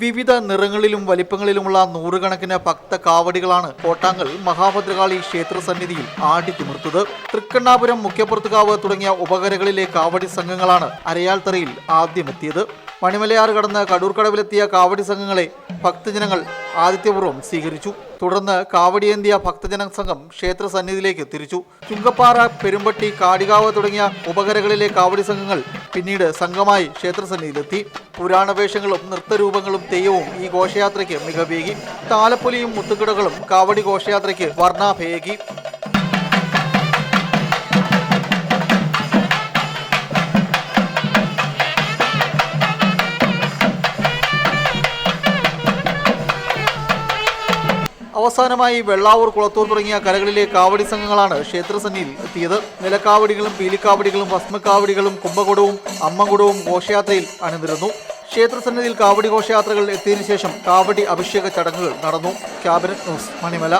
വിവിധ നിറങ്ങളിലും വലിപ്പങ്ങളിലുമുള്ള നൂറുകണക്കിന് ഭക്ത കാവടികളാണ് കോട്ടാങ്കൽ മഹാഭദ്രകാളി ക്ഷേത്ര സന്നിധിയിൽ ആടിത്തിമിർത്തത്. തൃക്കണ്ണാപുരം മുഖ്യപ്പുറത്തുകാവ് തുടങ്ങിയ ഉപകരകളിലെ കാവടി സംഘങ്ങളാണ് അരയാൽത്തറയിൽ ആദ്യമെത്തിയത്. മണിമലയാറ് കടന്ന് കടൂർക്കടവിലെത്തിയ കാവടി സംഘങ്ങളെ ഭക്തജനങ്ങൾ ആദിത്യപൂർവം സ്വീകരിച്ചു. തുടർന്ന് കാവടിയേന്തിയ ഭക്തജന സംഘം ക്ഷേത്ര സന്നിധിയിലേക്ക് തിരിച്ചു. ചുങ്കപ്പാറ പെരുമ്പട്ടി കാടികാവ് തുടങ്ങിയ ഉപകരകളിലെ കാവടി സംഘങ്ങൾ പിന്നീട് സംഘമായി ക്ഷേത്രസന്നിധിയിലെത്തി പുരാണവേഷങ്ങളും നൃത്തരൂപങ്ങളും തെയ്യവും ഈ ഘോഷയാത്രയ്ക്ക് മികവേകി. താലപ്പൊലിയും മുത്തുകിടകളും കാവടി ഘോഷയാത്രയ്ക്ക് വർണാഭയേകി അവസാനമായി വെള്ളാവൂർ കുളത്തൂർ തുടങ്ങിയ കരകളിലെ കാവടി സംഘങ്ങളാണ് ക്ഷേത്രസന്നിയിൽ എത്തിയത്. നിലക്കാവടികളും പീലിക്കാവടികളും ഭസ്മക്കാവടികളും കുംഭകുടവും അമ്മകുടവും ഘോഷയാത്രയിൽ അണിനിരുന്നു. ക്ഷേത്രസന്നിധിയിൽ കാവടി ഘോഷയാത്രകൾ എത്തിയതിനു ശേഷം കാവടി അഭിഷേക ചടങ്ങുകൾ നടന്നു. Cabinet news Manimala.